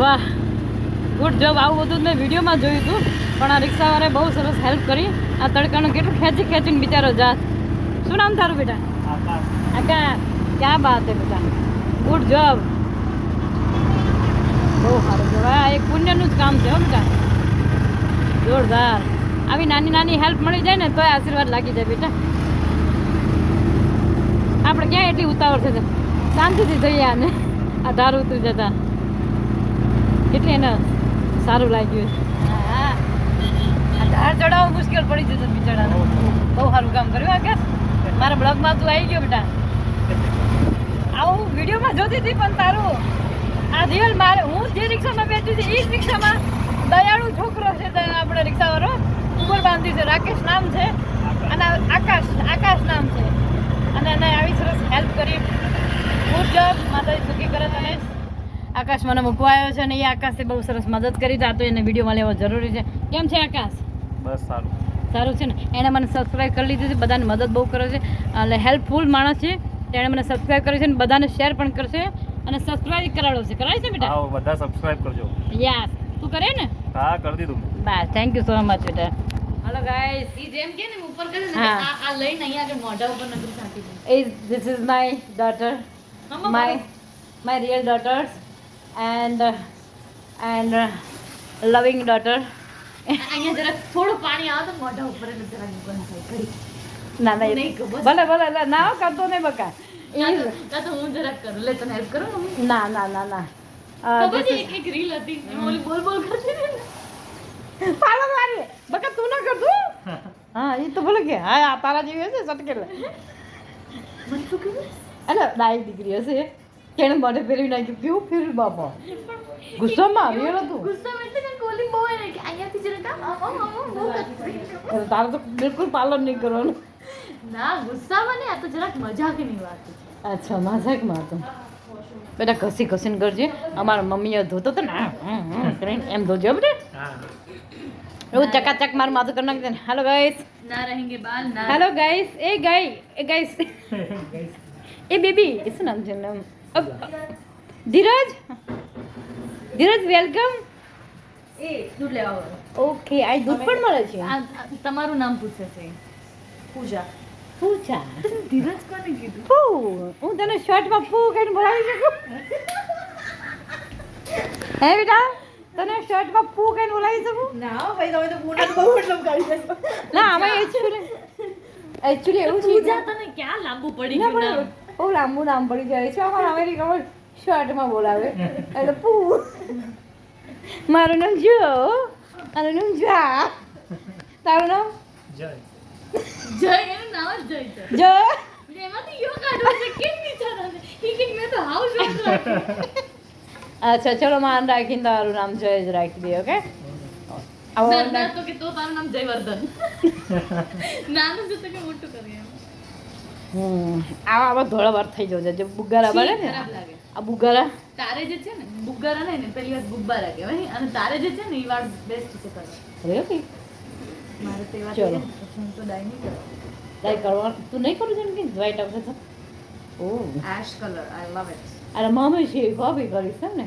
વાહ good job આવું બધું મેં વિડીયોમાં જોયું હતું પણ આ રિક્ષાવાળાએ બહુ સરસ હેલ્પ કરી. આ તડકાનું કેટલું ખેંચી ખેંચીને બિચારો જાત. શું નામ તારું બેટા? આકા ક્યાં બાત હે બેટા? ગુડ જોબ બહુ સારું આ એક પુણ્યનું જ કામ છે હો બેટા. જોરદાર. આવી નાની નાની હેલ્પ મળી જાય ને તોય આશીર્વાદ લાગી જાય બેટા. આપણે ક્યાં એટલી ઉતાવળ છે? શાંતિથી જઈએ આને. આ ધાર ઉતરી જતા. એટલે એને સારું લાગ્યું હા આ ધાર ચડાવવું મુશ્કેલ પડી જતું બિચારા બહુ સારું કામ કર્યું આકાશ મારા બ્લોગમાં તું આવી ગયો બેટા. આવું વિડીયોમાં જોતી હતી પણ તારું આ રિયલ મારે હું જે રિક્ષામાં બેઠી હતી એ જ રિક્ષામાં દયાળુ છોકરો છે આપણે રિક્ષાવાળો. ઉપર બાંધી છે, રાકેશ નામ છે. અને આકાશ આકાશ નામ છે. અને એને આવી સરસ હેલ્પ કરી. ગુડ જોબ માતાજી સુખી કરે તને આકાશ મને મૂકવા આવ્યો છે અને એ આકાશે બહુ સરસ મદદ કરી હતી તો એને વિડીયોમાં લેવો જરૂરી છે. કેમ છે આકાશ? બસ સારું. સારું છે ને? એણે મને સબસ્ક્રાઈબ કરી લીધી છે બધાને મદદ બહુ કરે છે. એટલે હેલ્પફુલ માણસ છે. તેણે મને સબસ્ક્રાઈબ કર્યું છે અને બધાને શેર પણ કરશે અને સબસ્ક્રાઈબ કરાવડો છે. કરાય છે બેટા? હા બધા સબસ્ક્રાઇબ કરજો. યસ તું કરે ને? હા કરી દીધું બસ થેન્ક યુ સો મચ બેટા. હેલો ગાઈસ ઈ જેમ કે ને ઉપર કરે ને આ આ લઈને અહીંયા આગળ મોઢા ઉપર નજર સાંટી એ this is my daughter my my my મારું. My and loving daughter and loving daughter. અહીંયા જરા થોડું પાણી આવે તો મોઢા ઉપર જરા બંધ થાય. ના ના. ભલે ભલે ના કરતો નહીં બકા. હું જરાક કરું. લે તને હેલ્પ કરું ના ના ના ના. ખબર this છે એક એક રીલ હતી ઓલી બોલ બોલ કરતી ને. પાલો મારી. બકા તું ના કરતું હા એ તો ભલે કે હા તારા જેવી હશે સટકેલ. મને શું અરે ડાઈ દીકરી હશે. કેણે મને ફેરવી નાખ્યું. કેવું ફેરવ્યું બાપા? ગુસ્સામાં આવ્યો નતું ગુસ્સામાં એને તારે તો બિલકુલ પાલન નહીં કરવાનું. ના ગુસ્સામાં નહીં આ તો જરાક મજાકની વાત અચ્છા મજાકમાં તો. બેટા ઘસી ઘસીને કરજે. અમારા મમ્મીએ ધોતો હતો ને કરીને એમ ધોજો હા એવું ચકાચક મારું માથું કરી નાખજે દે ને. હેલો ગાઈસ ના રહેંગે બાલ ના હેલો ગાઈસ એ ગાઈ એ ગાઈસ એ બેબી એ શું નામ છે નામ ધીરજ? ધીરજ વેલકમ એ દૂધ લેવા. ઓકે આ દૂધ પણ મળે છે? તમારું નામ પૂછે છે. પૂજા. પૂજા? ધીરજ કોને કીધું? ફૂ હું તને શર્ટમાં ફૂ કહીને બોલાવી શકું? હે બેટા તને શર્ટમાં ફૂ કહીને બોલાવી શકું? ના ભાઈ તમે તો પૂના બહુ મતલબ કાઢી દેશો. ના આમાં એકચ્યુઅલી એક્ચ્યુઅલી એવું છે પૂજા તને ક્યાં લાંબુ પડી ગયું પણ નામ બહુ લાંબુ નામ પડી જાય છે અમારા અમેરિકામાં શર્ટમાં બોલાવે એટલે પૂ મારું નામ જો મારું નામ જા તારું નામ જય જય એનું નામ જ જય છે જો એમાંથી યો કાઢવું છે કેમ વિચારા ઈ કે મેં તો હાવ શોખ રાખ્યો આવા આવા ધોળા વાર થઈ જવું છે. જે બુગારા બને ને આ બુગારા. તારે જે છે ને બુગારા નહીં ને પેલી વાર ગુબ્બારા કહેવાય અને તારે જે છે ને એ વાર બેસ્ટ છે કરે? મારે તે વાત ચલો. હું તો ડાય નહીં કરું. ડાય કરવા તું નહીં કરું જેમ કે? વ્હાઈટ આવશે તો? ઓ. Ash colour I love it અરે મમ્મી છે હોબી કરીશ ને.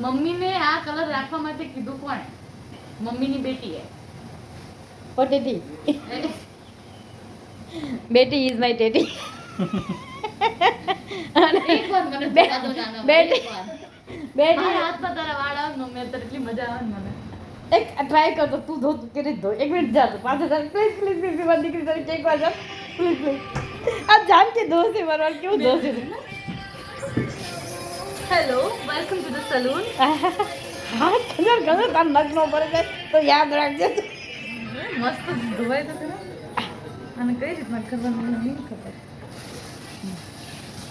મમ્મીને આ કલર રાખવા માટે કીધું કોણે? મમ્મીની બેટીએ. પટેટી. બેટી ઇઝ માય ટેટી બેટી- બેટી તારા વાળ આવે ને મમ્મી એટલી મજા આવે મને. એક ટ્રાય કરતો તું ધો તું કરી ધો. એક મિનિટ જા તું પાછા જા. પ્લીઝ પ્લીઝ પ્લીઝ મારી દીકરી તારી એક વાર જા પ્લીઝ પ્લીઝ આ જાનકી ધોશે મારવાર કેવું hello welcome to the salon હા કલર કલર તાર નખ નો પડે તો યાદ રાખજે મસ્ત ધોવાય તો ખરા. અને કઈ રીતના કરવાનું મને નહીં ખબર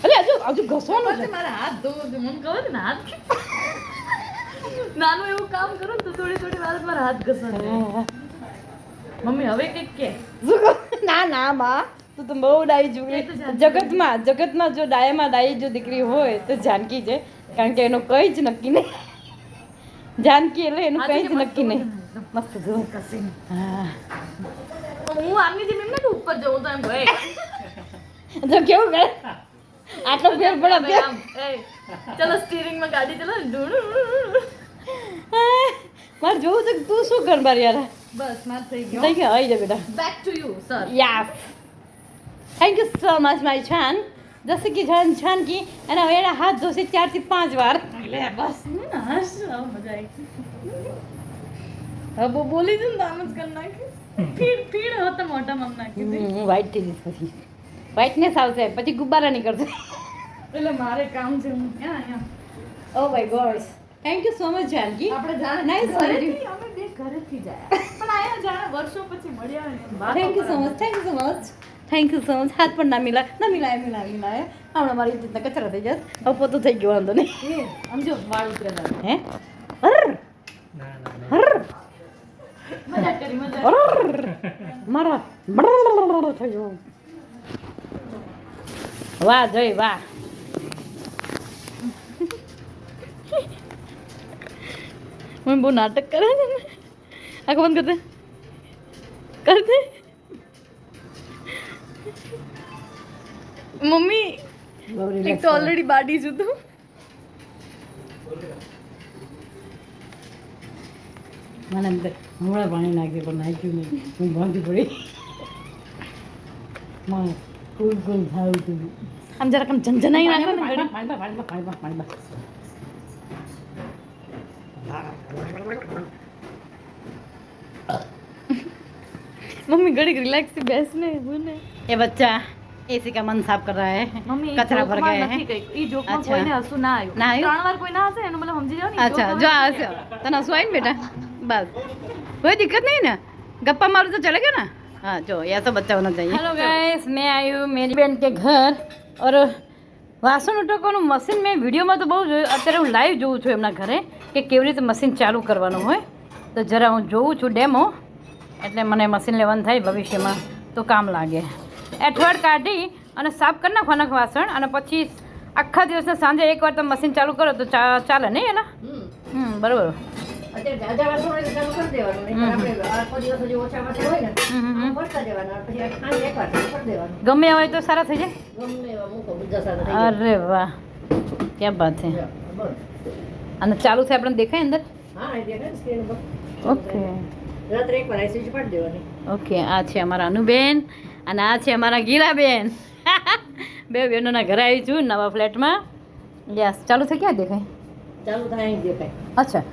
અરે હજુ હજુ ઘસવાનું છે મારા હાથ ધોવો છે મને ખબર ને હાથ નાનું એવું કામ કરો તો થોડી થોડી વાર મારા હાથ ઘસવાના મમ્મી હવે કંઈક કે? ના ના માં તું તો બહુ ડાઈ જાનકી જગતમાં જગતમાં જો ડાયામાં ડાઈ જો દીકરી હોય તો જાનકી છે કારણ કે એનું કંઈ જ નક્કી નહીં જાનકી એટલે એનું કંઈ જ નક્કી નહીં મસ્ત જો. હા હું આમની જેમ એમ કે ઉપર જવું તો એમ ભાઈ તો કેવું કરે? આટલો ફેર પડે આમ ચલો સ્ટીરિંગમાં ગાડી ચલો માર જોવું છે તું શું કર બાર યાર? બસ માર થઈ ગયો. થઈ ગયો? આવી જા બેટા. Back to you sir yes thank you so much my છાન જસે કે જાન છાન કી અને હવે એના હાથ ધોશે ચારથી પાંચ વાર. એટલે બસ હસ મજા આવી. બહુ બોલી દઉં ને તો આમ જ કરી નાખી ફીડ ફીડ હોત મોટામાં નાખી દે. હું વ્હાઈટ થઈ જઈશ પછી. વ્હાઈટનેસ આવશે પછી ગુબ્બારા નીકળશે. એટલે મારે કામ છે હું ક્યાં અહીંયા? ઓ my god thank you so much Janaki આપણે જાણે Nice ઘરેથી અમે બે ઘરેથી જ પણ આયા જાણે વર્ષો પછી મળ્યા ને thank you so much thank you so much thank you so much હાથ પણ ના મિલાય ના મિલાય મિલાય મિલાય. હમણાં મારી રીતના કચરા થઈ જશે. હવે પોતું થઈ ગયો વાંધો નહીં. સમજો વાળ ઉતરે હે? હર! અર મારા ગયો વાહ જય વાહ. હું બહુ નાટક કરે છે ને. આંખો બંધ કરતે કરતે મમ્મી એક તો ઓલરેડી બાડી છું મને અંદર હમણાં પાણી નાખ્યું પણ નાખ્યું નહીં હું ભાંગી પડી મને કુલ કુલ થાવું હતું આમ જરાક આમ ઝંઝનાઈ નાખો ને ઘડી પાણીમાં પાણીમાં પાણીમાં પાણીમાં मम्मी घड़ी रिलैक्स से बैसने बोले ये बच्चा एसी का मन साफ कर रहा है મમ્મી કચરા ભર ગયા હે ઈ જોકમાં અચ્છા. કોઈને હસવું ના આવ્યું ના આવ્યું? ત્રણ વાર કોઈ ના હશે એનું મતલબ સમજી જાવ ને ઈ अच्छा જોકમાં जो आ तने हंसू आई ना बेटा बस कोई दिक्कत नहीं ना गप्पा मारो तो चलेगा ना हाँ जो ऐसा बच्चा होना चाहिए हेलो गाइस मैं आई हूँ मेरी बहन के घर और વાસણ ઉટકવાનું મશીન મેં વિડીયોમાં તો બહુ જોયું અત્યારે હું લાઈવ જોઉં છું એમના ઘરે કે કેવી રીતે મશીન ચાલુ કરવાનું હોય તો જરા હું જોઉં છું ડેમો એટલે મને મશીન લેવાનું થાય ભવિષ્યમાં તો કામ લાગે એઠવાડ કાઢી અને સાફ કરી નાખવાના વાસણ અને પછી આખા દિવસના સાંજે એકવાર તમે મશીન ચાલુ કરો તો ચા- ચાલે નહીં એલા હમ બરોબર ગમે હોય તો સારા થઈ જાય. અરે વાહ ક્યાં બાત છે. અને ચાલુ થાય આપણને દેખાય અંદર. ઓકે. ઓકે આ છે અમારા અનુબેન અને આ છે અમારા ગીરાબેન. બે બહેનોના ઘરે આવી છું નવા ફ્લેટમાં. યસ ચાલુ થઈ ક્યાં દેખાય? ચાલુ થાય અહીં દેખાય. અચ્છા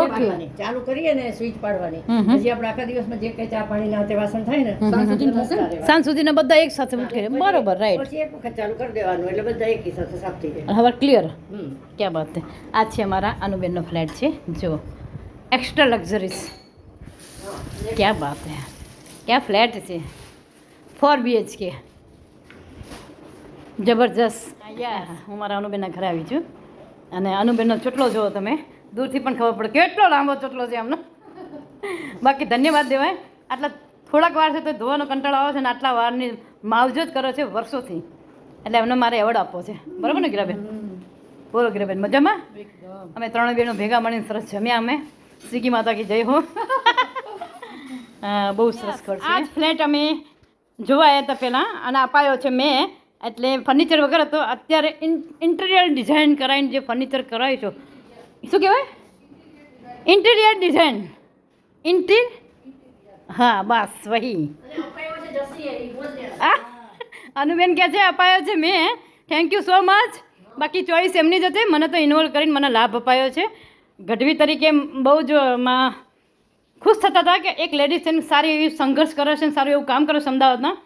ઓકે. ચાલુ કરીએ ને સ્વિચ પાડવાની. પછી આપણે આખા દિવસમાં જે કઈ ચા પાણી ના તે વાસણ થાય ને. સાંજ સુધી થશે સાંજ સુધીના બધા એક સાથે ઉઠી. બરોબર રાઈટ પછી એક વખત ચાલુ કરી દેવાનું એટલે બધા એક સાથે સાફ થઈ જાય. હવે ક્લિયર ક્યાં વાત છે? આ છે અમારા અનુબેનનો ફ્લેટ છે. જો એક્સ્ટ્રા લક્ઝરીસ ક્યાં બાત છે? ક્યાં ફ્લેટ છે? ફોર બીએચકે જબરજસ્ત. હું મારા અનુબેનના ઘરે આવી છું. અને અનુબેનનો ચોટલો જુઓ તમે. દૂરથી પણ ખબર પડે. કેટલો લાંબો ચોટલો છે એમનો. બાકી ધન્યવાદ દેવાય. આટલા થોડાક વાર છે તો ધોવાનો કંટાળો આવે છે ને આટલા વારની માવજત કરો છે વર્ષોથી. એટલે એમને મારે એવોર્ડ આપવો છે. બરાબર ને ગીરાબેન? બોલો ગીરાબેન મજામાં? અમે ત્રણ બેનો ભેગા મળીને સરસ જમ્યા અમે. સ્વીગી માતા કી જય હો. બહુ સરસ કરશે આજ ફ્લેટ અમે જોવા આવ્યા હતા પહેલાં. અને અપાયો છે મેં. એટલે ફર્નિચર વગર હતો અત્યારે ઇન્ટિરિયર ડિઝાઇન કરાવીને જે ફર્નિચર કરાવ્યું છો શું કહેવાય? ઇન્ટિરિયર ડિઝાઇન ઇન્ટિર હા બસ વહી. અનુબેન કહે છે અપાયો છે મેં થેન્ક યુ સો મચ બાકી ચોઈસ એમની જ હતી. મને તો ઇન્વોલ્વ કરીને મને લાભ અપાયો છે. ગઢવી તરીકે બહુ જ માં ખુશ થતા હતા કે એક લેડીઝ સારી એવી સંઘર્ષ કરે છે સારું એવું કામ કરે છે અમદાવાદમાં.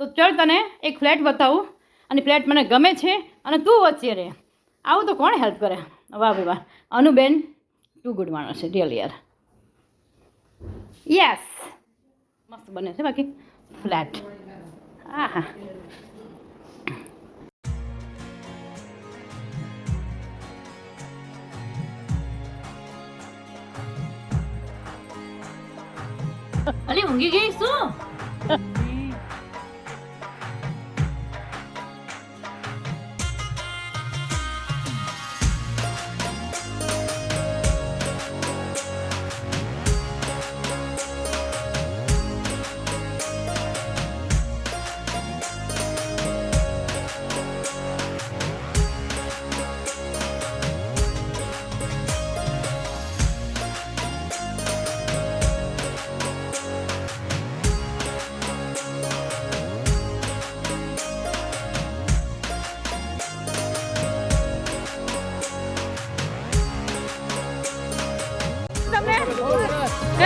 તો ચલ તને એક ફ્લેટ બતાવું અને ફ્લેટ મને ગમે છે અને તું વચ્ચે રહે. આવું તો કોણ હેલ્પ કરે? વાહ ભાઈ વાહ. અનુબેન ટુ ગુડ માણસ છે રિયલ યાર. યસ મસ્ત બને છે બાકી. ફ્લેટ હા હા અલી ઊંઘી ગઈ શું?